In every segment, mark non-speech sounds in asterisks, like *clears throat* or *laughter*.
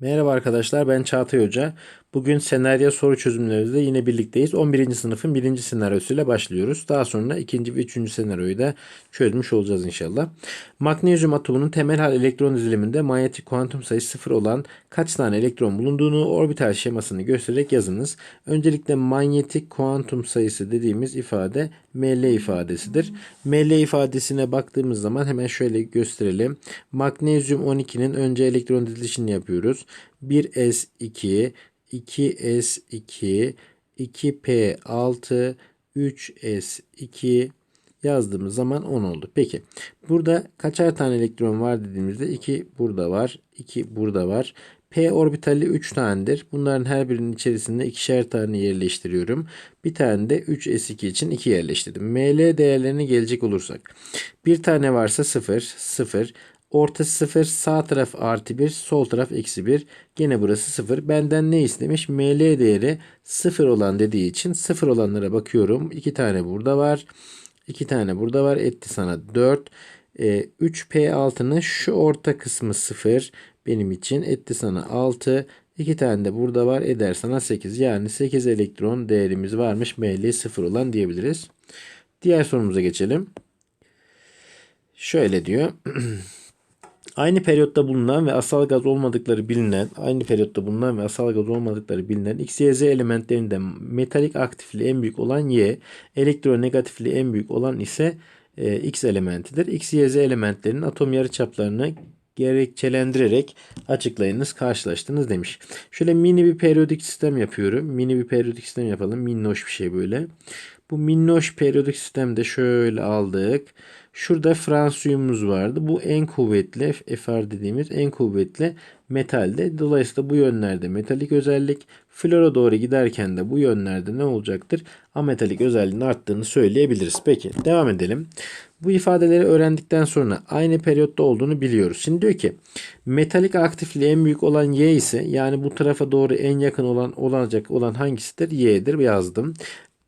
Merhaba arkadaşlar ben Çağatay Hoca. Bugün senaryo soru çözümlerimizde yine birlikteyiz. 11. sınıfın 1. senaryosuyla başlıyoruz. Daha sonra 2. ve 3. senaryoyu da çözmüş olacağız inşallah. Magnezyum atomunun temel hal elektron diziliminde manyetik kuantum sayısı 0 olan kaç tane elektron bulunduğunu orbital şemasını göstererek yazınız. Öncelikle manyetik kuantum sayısı dediğimiz ifade ML ifadesidir. ML ifadesine baktığımız zaman hemen şöyle gösterelim. Magnezyum 12'nin önce elektron dizilişini yapıyoruz. 1s2, 2s2, 2p6, 3s2 yazdığımız zaman 10 oldu. Peki burada kaçar tane elektron var dediğimizde 2 burada var, 2 burada var. P orbitali 3 tanedir. Bunların her birinin içerisinde ikişer tane yerleştiriyorum. Bir tane de 3s2 için 2 yerleştirdim. ML değerlerine gelecek olursak. Bir tane varsa 0, 0. Ortası 0, sağ taraf artı 1, sol taraf eksi 1. Gene burası 0. Benden ne istemiş? ML değeri 0 olan dediği için 0 olanlara bakıyorum. 2 tane burada var. 2 tane burada var. Etti sana 4. E, 3P6'nın şu orta kısmı 0 benim için. Etti sana 6. 2 tane de burada var. Eder sana 8. Yani 8 elektron değerimiz varmış. ML 0 olan diyebiliriz. Diğer sorumuza geçelim. Şöyle diyor. *clears throat* Aynı periyotta bulunan ve asal gaz olmadıkları bilinen, aynı periyotta bulunan ve asal gaz olmadıkları bilinen X, Y, Z elementlerinde metalik aktifliği en büyük olan Y, elektronegatifliği en büyük olan ise e, X elementidir. X, Y, Z elementlerinin atom yarıçaplarını gerekçelendirerek açıklayınız, karşılaştınız demiş. Şöyle mini bir periyodik sistem yapıyorum. Mini bir periyodik sistem yapalım. Minnoş bir şey böyle. Bu minnoş periyodik sistemde şöyle aldık. Şurada fransiyumumuz vardı. Bu en kuvvetli FR dediğimiz en kuvvetli metalde. Dolayısıyla bu yönlerde metalik özellik. Flora doğru giderken de bu yönlerde ne olacaktır? Ametalik özelliğinin arttığını söyleyebiliriz. Peki devam edelim. Bu ifadeleri öğrendikten sonra aynı periyotta olduğunu biliyoruz. Şimdi diyor ki metalik aktifliği en büyük olan Y ise yani bu tarafa doğru en yakın olan olacak olan hangisidir? Y'dir yazdım.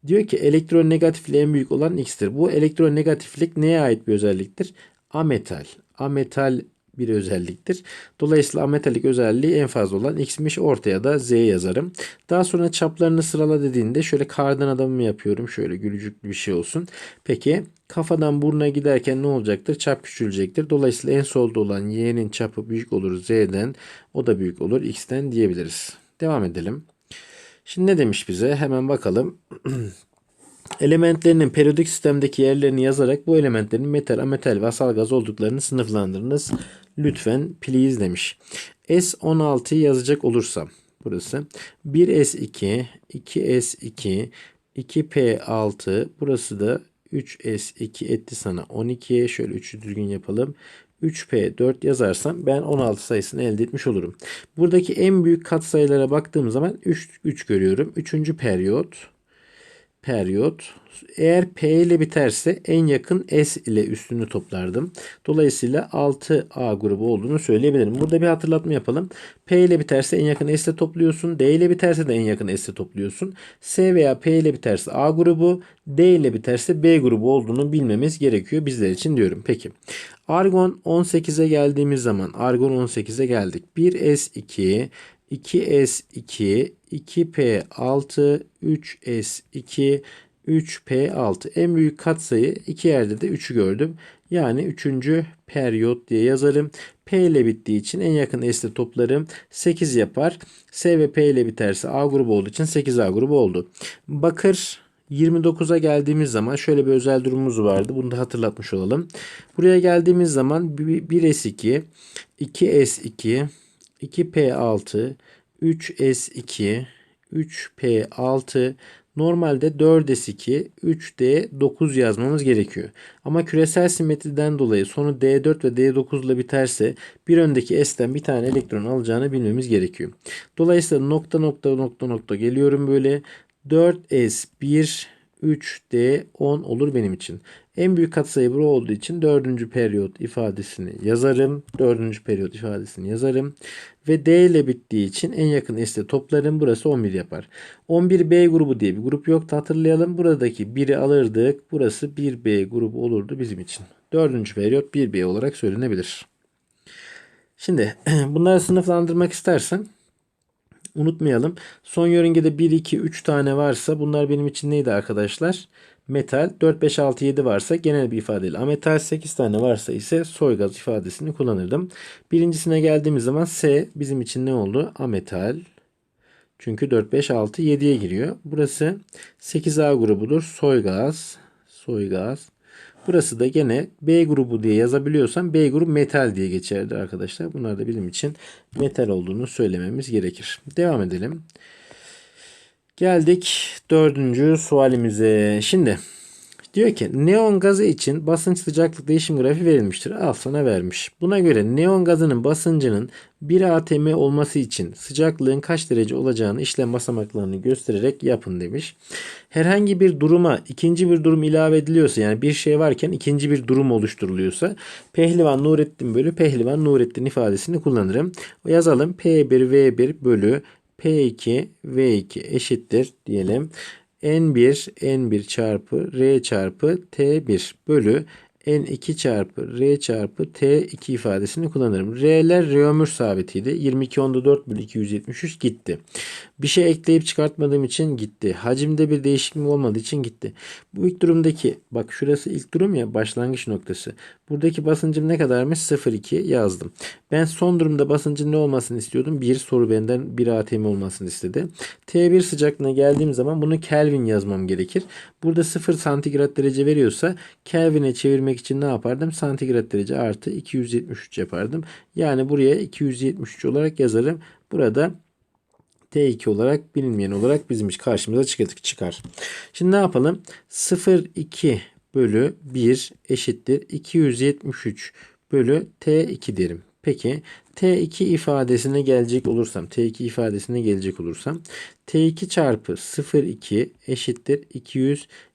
Diyor ki elektronegatifliği en büyük olan X'tir. Bu elektronegatiflik neye ait bir özelliktir? Ametal. Ametal bir özelliktir. Dolayısıyla ametalik özelliği en fazla olan X'miş. Ortaya da Z yazarım. Daha sonra çaplarını sırala dediğinde şöyle kardan adamımı yapıyorum. Şöyle gülücüklü bir şey olsun. Peki kafadan buruna giderken ne olacaktır? Çap küçülecektir. Dolayısıyla en solda olan Y'nin çapı büyük olur Z'den. O da büyük olur X'ten diyebiliriz. Devam edelim. Şimdi ne demiş bize? Hemen bakalım. *clears throat* Elementlerinin periyodik sistemdeki yerlerini yazarak bu elementlerin metal, ametal ve asal gaz olduklarını sınıflandırınız. Lütfen please demiş. S16'yı yazacak olursam burası 1S2, 2S2, 2P6 burası da 3S2 etti sana 12'ye şöyle 3'ü düzgün yapalım. 3P4 yazarsam ben 16 sayısını elde etmiş olurum. Buradaki en büyük katsayılara baktığım zaman 3, 3 görüyorum. 3. periyot periyot eğer P ile biterse en yakın S ile üstünü toplardım. Dolayısıyla 6A grubu olduğunu söyleyebilirim. Burada bir hatırlatma yapalım. P ile biterse en yakın S ile topluyorsun. D ile biterse de en yakın S ile topluyorsun. S veya P ile biterse A grubu, D ile biterse B grubu olduğunu bilmemiz gerekiyor bizler için diyorum. Peki. Argon 18'e geldiğimiz zaman Argon 18'e geldik. 1S2, 2S2, 2P6, 3S2, 3P6. En büyük katsayı iki yerde de 3'ü gördüm. Yani 3. periyot diye yazarım. P ile bittiği için en yakın S'de toplarım 8 yapar. S ve P ile biterse A grubu olduğu için 8A grubu oldu. Bakır 29'a geldiğimiz zaman şöyle bir özel durumumuz vardı. Bunu da hatırlatmış olalım. Buraya geldiğimiz zaman 1S2, 2S2, 2P6, 3S2, 3P6, normalde 4S2, 3D9 yazmamız gerekiyor. Ama küresel simetriden dolayı sonu D4 ve D9 ile biterse bir öndeki S'ten bir tane elektron alacağını bilmemiz gerekiyor. Dolayısıyla nokta nokta nokta nokta geliyorum böyle. 4S1 3D 10 olur benim için. En büyük katsayı bu olduğu için dördüncü periyot ifadesini yazarım. Dördüncü periyot ifadesini yazarım. Ve D ile bittiği için en yakın S'te toplarım. Burası 11 yapar. 11B grubu diye bir grup yoktu hatırlayalım. Buradaki 1'i alırdık. Burası 1B grubu olurdu bizim için. Dördüncü periyot 1B olarak söylenebilir. Şimdi *clears throat* bunları sınıflandırmak istersen unutmayalım. Son yörüngede 1, 2, 3 tane varsa bunlar benim için neydi arkadaşlar? Metal 4, 5, 6, 7 varsa genel bir ifadeyle ametal 8 tane varsa ise soy gaz ifadesini kullanırdım. Birincisine geldiğimiz zaman S bizim için ne oldu? Ametal. Çünkü 4, 5, 6, 7'ye giriyor. Burası 8A grubudur. Soy gaz. Soy gaz. Burası da gene B grubu diye yazabiliyorsam B grubu metal diye geçerdi arkadaşlar. Bunlar da bizim için metal olduğunu söylememiz gerekir. Devam edelim. Geldik dördüncü sualimize. Şimdi diyor ki neon gazı için basınç sıcaklık değişim grafiği verilmiştir. Al sana vermiş. Buna göre neon gazının basıncının 1 atm olması için sıcaklığın kaç derece olacağını işlem basamaklarını göstererek yapın demiş. Herhangi bir duruma ikinci bir durum ilave ediliyorsa yani bir şey varken ikinci bir durum oluşturuluyorsa Pehlivan Nurettin bölü Pehlivan Nurettin ifadesini kullanırım. Yazalım P1V1 bölü P2 V2 eşittir diyelim. N1 N1 çarpı R çarpı T1 bölü N2 çarpı R çarpı T2 ifadesini kullanırım. R'ler reömür sabitiydi. 22 onda 4 bölü 273 gitti. Bir şey ekleyip çıkartmadığım için gitti. Hacimde bir değişiklik olmadığı için gitti. Bu ilk durumdaki bak şurası ilk durum ya başlangıç noktası. Buradaki basıncım ne kadarmış? 0,2 yazdım. Ben son durumda basıncın ne olmasını istiyordum? Bir soru benden 1 atm olmasını istedi. T1 sıcaklığına geldiğim zaman bunu Kelvin yazmam gerekir. Burada 0 santigrat derece veriyorsa Kelvin'e çevirmek için ne yapardım? Santigrat derece artı 273 yapardım. Yani buraya 273 olarak yazarım. Burada T2 olarak bilinmeyen olarak bizim karşımıza çıkar. Şimdi ne yapalım? 0,2 bölü 1 eşittir 273 bölü T2 derim. Peki T2 ifadesine gelecek olursam T2 ifadesine gelecek olursam T2 çarpı 0,2 eşittir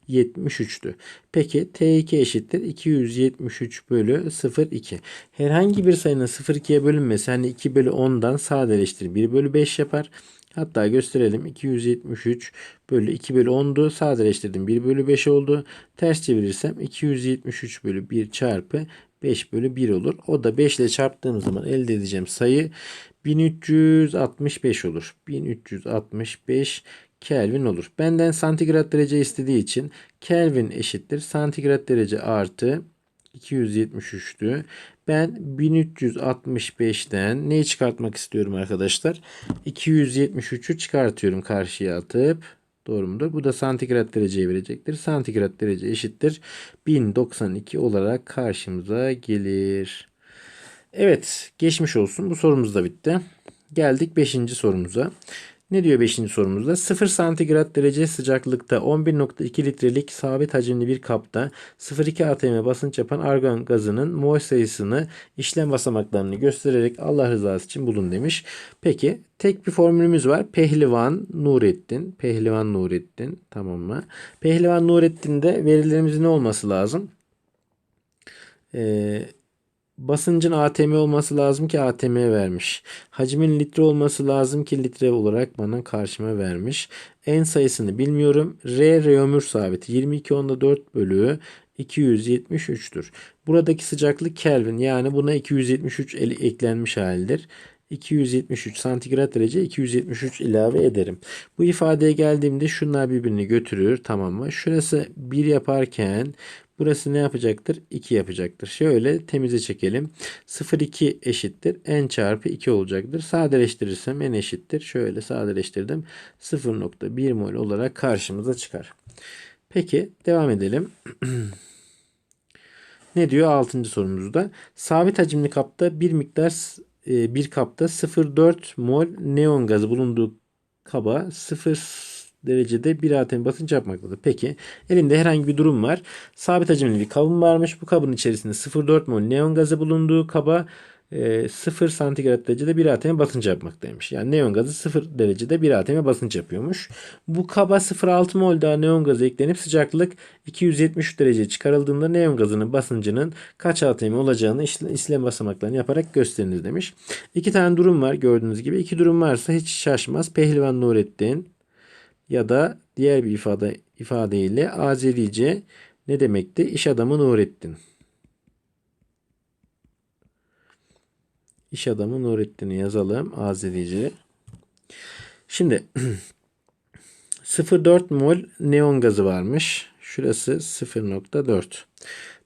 273'tü. Peki T2 eşittir 273 bölü 0,2. Herhangi bir sayının 0,2'ye bölünmesi hani 2 bölü 10'dan sadeleştir 1 bölü 5 yapar. Hatta gösterelim. 273 bölü 2 bölü 10'du. Sadeleştirdim. 1 bölü 5 oldu. Ters çevirirsem 273 bölü 1 çarpı 5 bölü 1 olur. O da 5 ile çarptığım zaman elde edeceğim sayı 1365 olur. 1365 Kelvin olur. Benden santigrat derece istediği için Kelvin eşittir. Santigrat derece artı 273'tü. Ben 1365'ten neyi çıkartmak istiyorum arkadaşlar? 273'ü çıkartıyorum karşıya atıp. Doğru mudur? Bu da santigrat dereceye verecektir. Santigrat derece eşittir. 1092 olarak karşımıza gelir. Evet geçmiş olsun. Bu sorumuz da bitti. Geldik 5. sorumuza. Ne diyor 5. sorumuzda? 0 santigrat derece sıcaklıkta 11.2 litrelik sabit hacimli bir kapta 0.2 atm basınç yapan argon gazının mol sayısını işlem basamaklarını göstererek Allah rızası için bulun demiş. Peki tek bir formülümüz var. Pehlivan Nurettin. Pehlivan Nurettin. Tamam mı? Pehlivan Nurettin'de verilerimizin ne olması lazım? Eee Basıncın ATM olması lazım ki ATM vermiş. Hacmin litre olması lazım ki litre olarak bana karşıma vermiş. En sayısını bilmiyorum. R reömür sabiti 22 onda 4 bölü 273'tür. Buradaki sıcaklık Kelvin yani buna 273 eklenmiş halidir. 273 santigrat derece 273 ilave ederim. Bu ifadeye geldiğimde şunlar birbirini götürür tamam mı? Şurası 1 yaparken Burası ne yapacaktır? 2 yapacaktır. Şöyle temize çekelim. 0,2 eşittir. n çarpı 2 olacaktır. Sadeleştirirsem n eşittir. Şöyle sadeleştirdim. 0,1 mol olarak karşımıza çıkar. Peki devam edelim. *clears throat* ne diyor 6. sorumuzda? Sabit hacimli kapta bir miktar e, bir kapta 0,4 mol neon gazı bulunduğu kaba 0 derecede bir atm basınç yapmaktadır. Peki elimde herhangi bir durum var. Sabit hacimli bir kabım varmış. Bu kabın içerisinde 0,4 mol neon gazı bulunduğu kaba 0 e, santigrat derecede 1 atm basınç yapmaktaymış. Yani neon gazı 0 derecede 1 atm basınç yapıyormuş. Bu kaba 0,6 mol daha neon gazı eklenip sıcaklık 273 derece çıkarıldığında neon gazının basıncının kaç atm olacağını işlem basamaklarını yaparak gösteriniz demiş. İki tane durum var gördüğünüz gibi. İki durum varsa hiç şaşmaz. Pehlivan Nurettin ya da diğer bir ifade ifadeyle Azerice ne demekti? İş adamı Nurettin. İş adamı Nurettin'i yazalım. Azerici. Şimdi *clears throat* 0.4 mol neon gazı varmış. Şurası 0.4.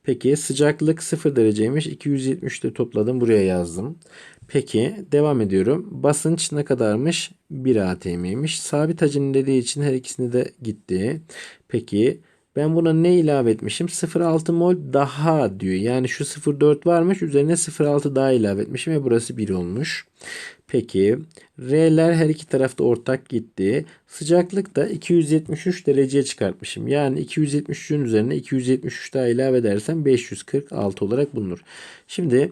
Peki sıcaklık 0 dereceymiş. 270'te topladım. Buraya yazdım. Peki devam ediyorum. Basınç ne kadarmış? 1 atm'ymiş. Sabit hacim dediği için her ikisini de gitti. Peki ben buna ne ilave etmişim? 0.6 mol daha diyor. Yani şu 0.4 varmış. Üzerine 0.6 daha ilave etmişim ve burası 1 olmuş. Peki R'ler her iki tarafta ortak gitti. Sıcaklık da 273 dereceye çıkartmışım. Yani 273'ün üzerine 273 daha ilave edersem 546 olarak bulunur. Şimdi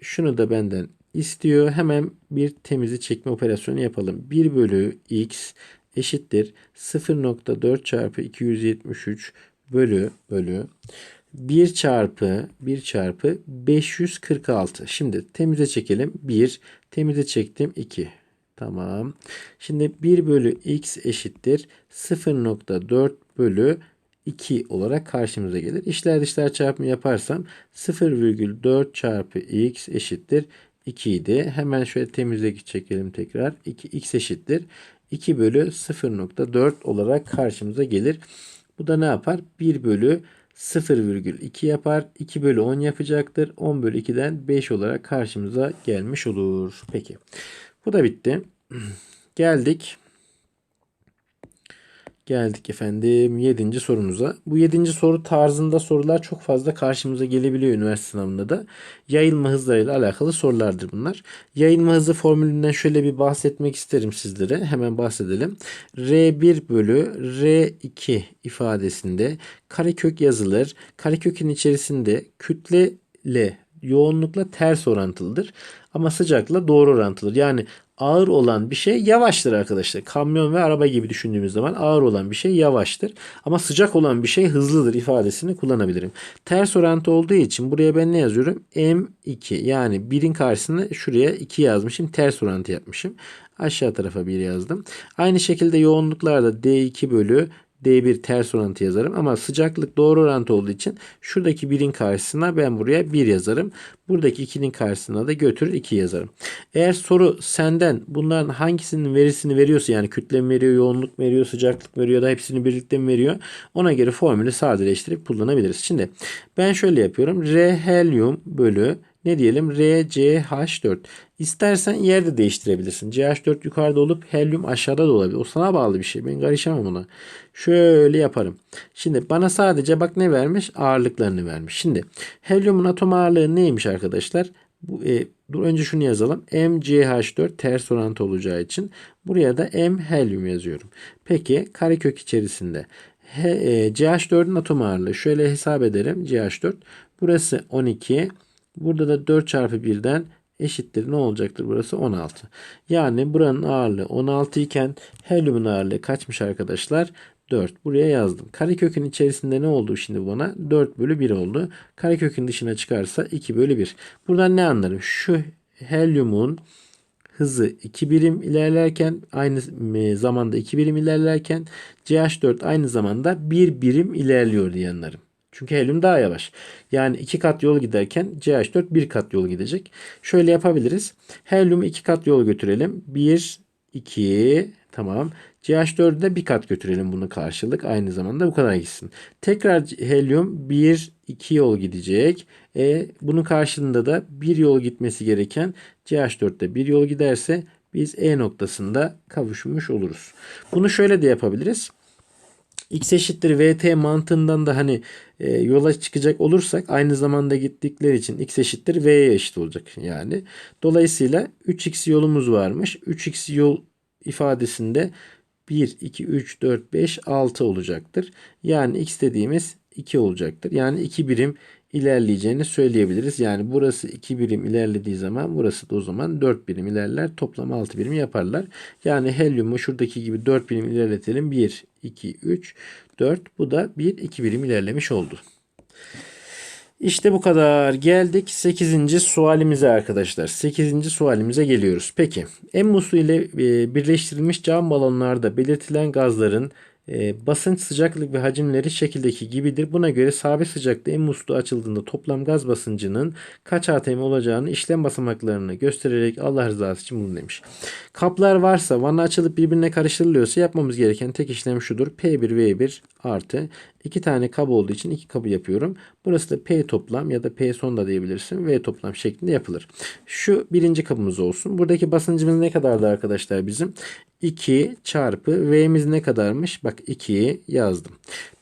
şunu da benden istiyor. Hemen bir temizi çekme operasyonu yapalım. 1 bölü x eşittir 0.4 çarpı 273 bölü bölü 1 çarpı 1 çarpı 546. Şimdi temize çekelim. 1 temize çektim 2. Tamam. Şimdi 1 bölü x eşittir 0.4 bölü 2 olarak karşımıza gelir. İşler dışlar çarpımı yaparsam 0,4 çarpı x eşittir 2 idi. Hemen şöyle temizle çekelim tekrar. 2, x eşittir 2 bölü 0.4 olarak karşımıza gelir. Bu da ne yapar? 1 bölü 0,2 yapar. 2 bölü 10 yapacaktır. 10 bölü 2'den 5 olarak karşımıza gelmiş olur. Peki. Bu da bitti. *clears throat* Geldik. Geldik efendim 7. sorumuza. Bu 7. soru tarzında sorular çok fazla karşımıza gelebiliyor üniversite sınavında da. Yayılma hızlarıyla alakalı sorulardır bunlar. Yayılma hızı formülünden şöyle bir bahsetmek isterim sizlere. Hemen bahsedelim. R1 bölü R2 ifadesinde karekök yazılır. Karekökün içerisinde kütle ile yoğunlukla ters orantılıdır. Ama sıcakla doğru orantılıdır. Yani ağır olan bir şey yavaştır arkadaşlar. Kamyon ve araba gibi düşündüğümüz zaman ağır olan bir şey yavaştır. Ama sıcak olan bir şey hızlıdır ifadesini kullanabilirim. Ters orantı olduğu için buraya ben ne yazıyorum? M2 yani 1'in karşısına şuraya 2 yazmışım. Ters orantı yapmışım. Aşağı tarafa 1 yazdım. Aynı şekilde yoğunluklarda D2 bölü D1 ters orantı yazarım ama sıcaklık doğru orantı olduğu için şuradaki 1'in karşısına ben buraya 1 yazarım. Buradaki 2'nin karşısına da götürür 2 yazarım. Eğer soru senden bunların hangisinin verisini veriyorsa yani kütle mi veriyor, yoğunluk mu veriyor, sıcaklık mı veriyor da hepsini birlikte mi veriyor ona göre formülü sadeleştirip kullanabiliriz. Şimdi ben şöyle yapıyorum. R helyum bölü ne diyelim? RCH4. İstersen yerde değiştirebilirsin. CH4 yukarıda olup helyum aşağıda da olabilir. O sana bağlı bir şey. Ben karışamam ona. Şöyle yaparım. Şimdi bana sadece bak ne vermiş? Ağırlıklarını vermiş. Şimdi helyumun atom ağırlığı neymiş arkadaşlar? Bu, e, dur önce şunu yazalım. MCH4 ters orantı olacağı için buraya da M helyum yazıyorum. Peki karekök içerisinde e, CH4'ün atom ağırlığı şöyle hesap ederim. CH4 burası 12 Burada da 4 çarpı 1'den eşittir. Ne olacaktır burası? 16. Yani buranın ağırlığı 16 iken helyumun ağırlığı kaçmış arkadaşlar? 4. Buraya yazdım. Karekökün içerisinde ne oldu şimdi bana? 4 bölü 1 oldu. Karekökün dışına çıkarsa 2 bölü 1. Buradan ne anlarım? Şu helyumun hızı 2 birim ilerlerken aynı zamanda 2 birim ilerlerken CH4 aynı zamanda 1 birim ilerliyor diye anlarım. Çünkü helyum daha yavaş. Yani iki kat yol giderken CH4 bir kat yol gidecek. Şöyle yapabiliriz. Helyumu iki kat yol götürelim. 1, 2, tamam. CH4'ü de bir kat götürelim bunu karşılık. Aynı zamanda bu kadar gitsin. Tekrar helyum 1, 2 yol gidecek. E, bunun karşılığında da bir yol gitmesi gereken CH4'te bir yol giderse biz E noktasında kavuşmuş oluruz. Bunu şöyle de yapabiliriz x eşittir vt mantığından da hani e, yola çıkacak olursak aynı zamanda gittikleri için x eşittir v'ye eşit olacak yani. Dolayısıyla 3x yolumuz varmış. 3x yol ifadesinde 1, 2, 3, 4, 5, 6 olacaktır. Yani x dediğimiz 2 olacaktır. Yani 2 birim ilerleyeceğini söyleyebiliriz. Yani burası 2 birim ilerlediği zaman burası da o zaman 4 birim ilerler. Toplam 6 birim yaparlar. Yani helyumu şuradaki gibi 4 birim ilerletelim. 1, 2, 3, 4. Bu da 1, 2 birim ilerlemiş oldu. İşte bu kadar. Geldik 8. sualimize arkadaşlar. 8. sualimize geliyoruz. Peki. En muslu ile e, birleştirilmiş cam balonlarda belirtilen gazların E, basınç, sıcaklık ve hacimleri şekildeki gibidir. Buna göre sabit sıcakta en musluğu açıldığında toplam gaz basıncının kaç atm olacağını işlem basamaklarını göstererek Allah rızası için bunu demiş. Kaplar varsa vana açılıp birbirine karıştırılıyorsa yapmamız gereken tek işlem şudur. P1V1 artı iki tane kap olduğu için iki kabı yapıyorum. Burası da P toplam ya da P son da diyebilirsin. V toplam şeklinde yapılır. Şu birinci kabımız olsun. Buradaki basıncımız ne kadardı arkadaşlar bizim? 2 çarpı V'miz ne kadarmış? Bak 2'yi yazdım.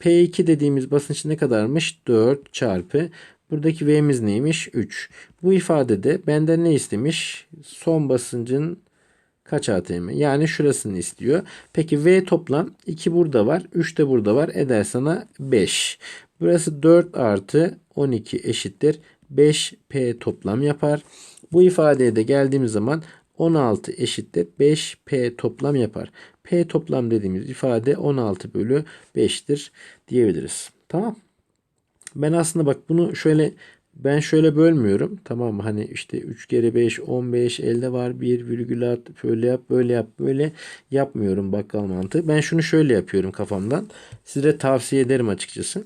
P2 dediğimiz basınç ne kadarmış? 4 çarpı Buradaki V'miz neymiş? 3. Bu ifadede benden ne istemiş? Son basıncın kaç atm? Yani şurasını istiyor. Peki V toplam 2 burada var. 3 de burada var. Eder sana 5. Burası 4 artı 12 eşittir. 5P toplam yapar. Bu ifadeye de geldiğimiz zaman 16 eşittir 5P toplam yapar. P toplam dediğimiz ifade 16 bölü 5'tir diyebiliriz. Tamam. Ben aslında bak bunu şöyle ben şöyle bölmüyorum. Tamam mı? Hani işte 3 kere 5 15 elde var 1 virgül at şöyle yap böyle yap böyle yapmıyorum bakkal mantığı. Ben şunu şöyle yapıyorum kafamdan. Size tavsiye ederim açıkçası.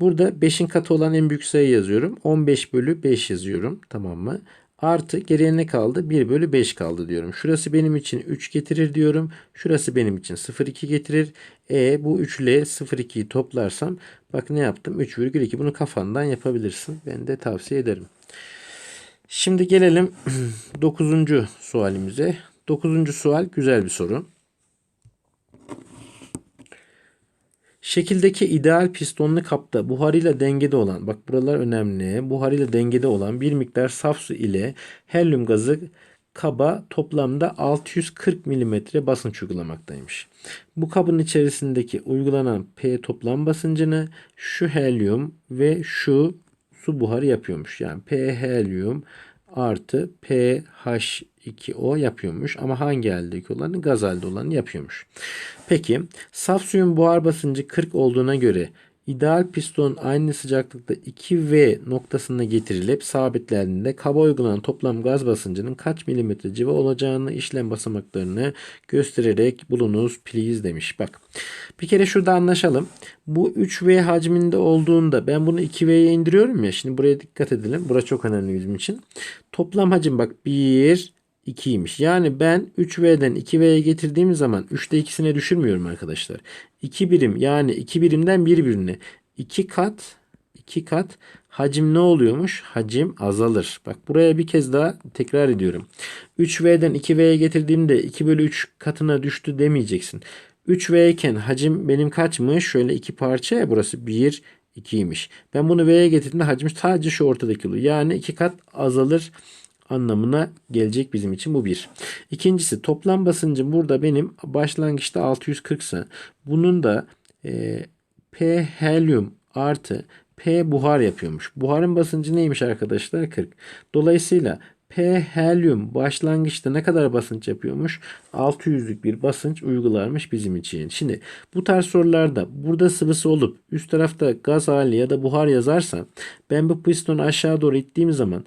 Burada 5'in katı olan en büyük sayı yazıyorum. 15 bölü 5 yazıyorum. Tamam mı? Artı geriye ne kaldı? 1 bölü 5 kaldı diyorum. Şurası benim için 3 getirir diyorum. Şurası benim için 0,2 getirir. E bu 3 ile 0,2'yi toplarsam bak ne yaptım? 3,2 bunu kafandan yapabilirsin. Ben de tavsiye ederim. Şimdi gelelim *clears throat* 9. sualimize. 9. sual güzel bir soru. Şekildeki ideal pistonlu kapta buharıyla dengede olan, bak buralar önemli, buharıyla dengede olan bir miktar saf su ile helyum gazı kaba toplamda 640 mm basınç uygulamaktaymış. Bu kabın içerisindeki uygulanan P toplam basıncını şu helyum ve şu su buharı yapıyormuş. Yani P helyum artı pH2O yapıyormuş. Ama hangi haldeki olanı? Gaz halde olanı yapıyormuş. Peki saf suyun buhar basıncı 40 olduğuna göre ideal piston aynı sıcaklıkta 2V noktasına getirilip sabitlendiğinde kaba uygulanan toplam gaz basıncının kaç milimetre civa olacağını işlem basamaklarını göstererek bulunuz please demiş. Bak bir kere şurada anlaşalım. Bu 3V hacminde olduğunda ben bunu 2V'ye indiriyorum ya. Şimdi buraya dikkat edelim. Burası çok önemli bizim için. Toplam hacim bak 1, 2'ymiş. Yani ben 3V'den 2V'ye getirdiğim zaman 3'te ikisine düşürmüyorum arkadaşlar. 2 birim yani 2 birimden 1 birine 2 kat 2 kat hacim ne oluyormuş? Hacim azalır. Bak buraya bir kez daha tekrar ediyorum. 3V'den 2V'ye getirdiğimde 2 bölü 3 katına düştü demeyeceksin. 3V iken hacim benim kaçmış? Şöyle iki parça ya burası 1, 2'ymiş. Ben bunu V'ye getirdiğimde hacim sadece şu ortadaki oluyor. Yani iki kat azalır anlamına gelecek bizim için bu bir. İkincisi toplam basıncım burada benim başlangıçta 640 ise bunun da e, P helyum artı P buhar yapıyormuş. Buharın basıncı neymiş arkadaşlar? 40. Dolayısıyla P helyum başlangıçta ne kadar basınç yapıyormuş? 600'lük bir basınç uygularmış bizim için. Şimdi bu tarz sorularda burada sıvısı olup üst tarafta gaz hali ya da buhar yazarsa ben bu pistonu aşağı doğru ittiğim zaman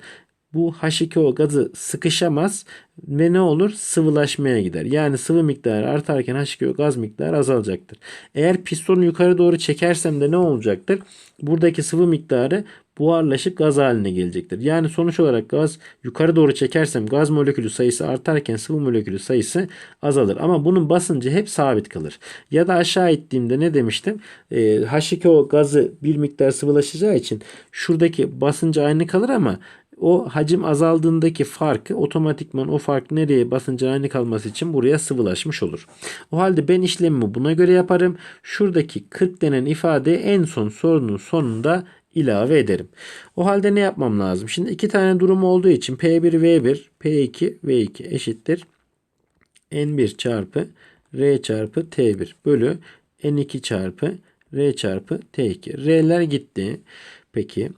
bu H2O gazı sıkışamaz ve ne olur? Sıvılaşmaya gider. Yani sıvı miktarı artarken H2O gaz miktarı azalacaktır. Eğer pistonu yukarı doğru çekersem de ne olacaktır? Buradaki sıvı miktarı buharlaşıp gaz haline gelecektir. Yani sonuç olarak gaz yukarı doğru çekersem gaz molekülü sayısı artarken sıvı molekülü sayısı azalır. Ama bunun basıncı hep sabit kalır. Ya da aşağı ittiğimde ne demiştim? E, H2O gazı bir miktar sıvılaşacağı için şuradaki basıncı aynı kalır ama o hacim azaldığındaki farkı otomatikman o fark nereye basınca aynı kalması için buraya sıvılaşmış olur. O halde ben işlemimi buna göre yaparım. Şuradaki 40 denen ifade en son sorunun sonunda ilave ederim. O halde ne yapmam lazım? Şimdi iki tane durum olduğu için P1 V1 P2 V2 eşittir. N1 çarpı R çarpı T1 bölü N2 çarpı R çarpı T2. R'ler gitti. Peki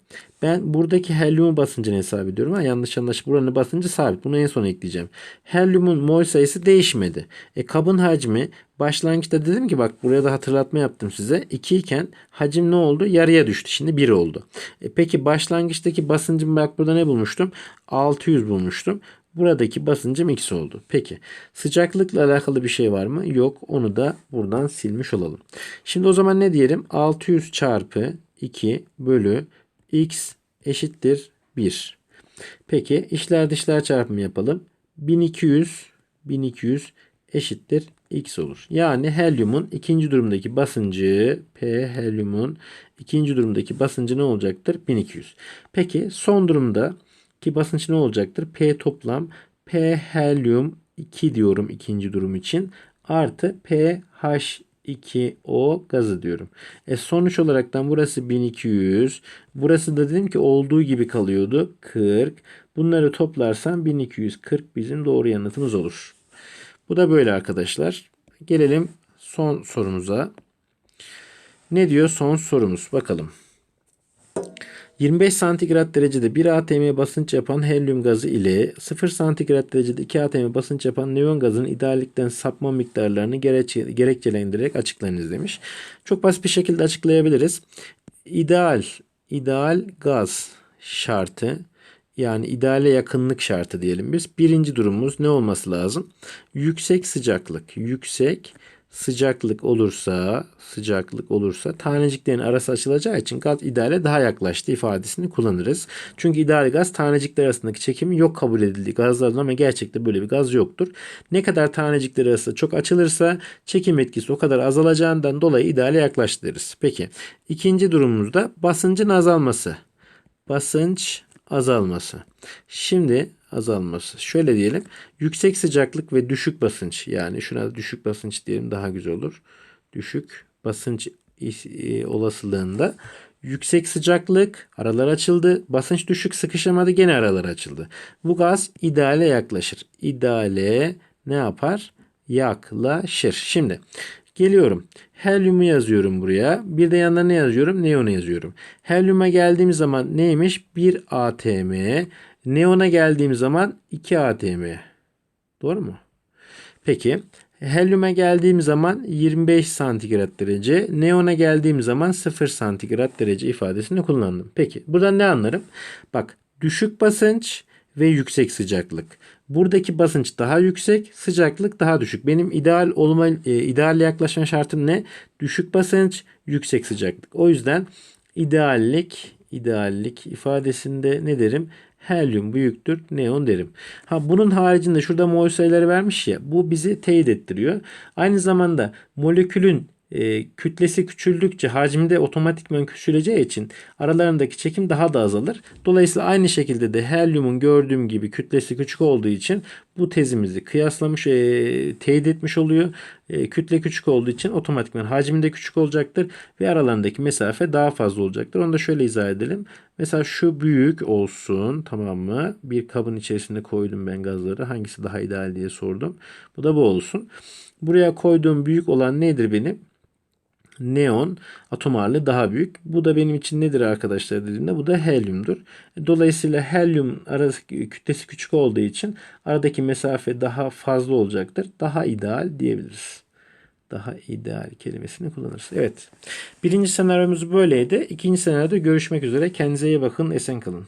ben buradaki helyumun basıncını hesap ediyorum. Ha, yanlış anlaş buranın basıncı sabit. Bunu en son ekleyeceğim. Helyumun mol sayısı değişmedi. E, kabın hacmi başlangıçta dedim ki bak buraya da hatırlatma yaptım size. 2 iken hacim ne oldu? Yarıya düştü. Şimdi 1 oldu. E, peki başlangıçtaki basıncım bak burada ne bulmuştum? 600 bulmuştum. Buradaki basıncım x oldu. Peki sıcaklıkla alakalı bir şey var mı? Yok. Onu da buradan silmiş olalım. Şimdi o zaman ne diyelim? 600 çarpı 2 bölü x eşittir 1. Peki içler dışlar çarpımı yapalım. 1200 1200 eşittir x olur. Yani helyumun ikinci durumdaki basıncı P helyumun ikinci durumdaki basıncı ne olacaktır? 1200. Peki son durumda ki basınç ne olacaktır? P toplam P helyum 2 diyorum ikinci durum için. Artı PH2O gazı diyorum. E sonuç olaraktan burası 1200. Burası da dedim ki olduğu gibi kalıyordu. 40. Bunları toplarsam 1240 bizim doğru yanıtımız olur. Bu da böyle arkadaşlar. Gelelim son sorumuza. Ne diyor son sorumuz? Bakalım. 25 santigrat derecede 1 atm basınç yapan helyum gazı ile 0 santigrat derecede 2 atm basınç yapan neon gazının ideallikten sapma miktarlarını gerekçe, gerekçelendirerek açıklayınız demiş. Çok basit bir şekilde açıklayabiliriz. İdeal, ideal gaz şartı yani ideale yakınlık şartı diyelim biz. Birinci durumumuz ne olması lazım? Yüksek sıcaklık. Yüksek sıcaklık olursa sıcaklık olursa taneciklerin arası açılacağı için gaz ideale daha yaklaştı ifadesini kullanırız. Çünkü ideal gaz tanecikler arasındaki çekimi yok kabul edildiği gazlardan ama gerçekte böyle bir gaz yoktur. Ne kadar tanecikler arası çok açılırsa çekim etkisi o kadar azalacağından dolayı ideale yaklaştı deriz. Peki ikinci durumumuzda basıncın azalması. Basınç azalması. Şimdi azalması. Şöyle diyelim. Yüksek sıcaklık ve düşük basınç. Yani şuna düşük basınç diyelim daha güzel olur. Düşük basınç e, olasılığında yüksek sıcaklık aralar açıldı. Basınç düşük sıkışamadı gene aralar açıldı. Bu gaz ideale yaklaşır. İdeale ne yapar? Yaklaşır. Şimdi Geliyorum. Helyumu yazıyorum buraya. Bir de yanına ne yazıyorum? Neonu yazıyorum. Helyuma geldiğim zaman neymiş? 1 atm. Neona geldiğim zaman 2 atm. Doğru mu? Peki. Helyuma geldiğim zaman 25 santigrat derece. Neona geldiğim zaman 0 santigrat derece ifadesini kullandım. Peki. Buradan ne anlarım? Bak düşük basınç ve yüksek sıcaklık. Buradaki basınç daha yüksek, sıcaklık daha düşük. Benim ideal olma e, ideal yaklaşan şartım ne? Düşük basınç, yüksek sıcaklık. O yüzden ideallik ideallik ifadesinde ne derim? Helyum büyüktür neon derim. Ha bunun haricinde şurada mol sayıları vermiş ya. Bu bizi teyit ettiriyor. Aynı zamanda molekülün e, kütlesi küçüldükçe hacimde otomatikman küçüleceği için aralarındaki çekim daha da azalır. Dolayısıyla aynı şekilde de helyumun gördüğüm gibi kütlesi küçük olduğu için bu tezimizi kıyaslamış, e, teyit etmiş oluyor. E, kütle küçük olduğu için otomatikman hacmi de küçük olacaktır ve aralarındaki mesafe daha fazla olacaktır. Onu da şöyle izah edelim. Mesela şu büyük olsun tamam mı? Bir kabın içerisinde koydum ben gazları. Hangisi daha ideal diye sordum. Bu da bu olsun. Buraya koyduğum büyük olan nedir benim? Neon atom ağırlığı daha büyük. Bu da benim için nedir arkadaşlar dediğimde bu da helyumdur. Dolayısıyla helyum arası kütlesi küçük olduğu için aradaki mesafe daha fazla olacaktır. Daha ideal diyebiliriz. Daha ideal kelimesini kullanırız. Evet. Birinci senaryomuz böyleydi. İkinci senaryoda görüşmek üzere. Kendinize iyi bakın. Esen kalın.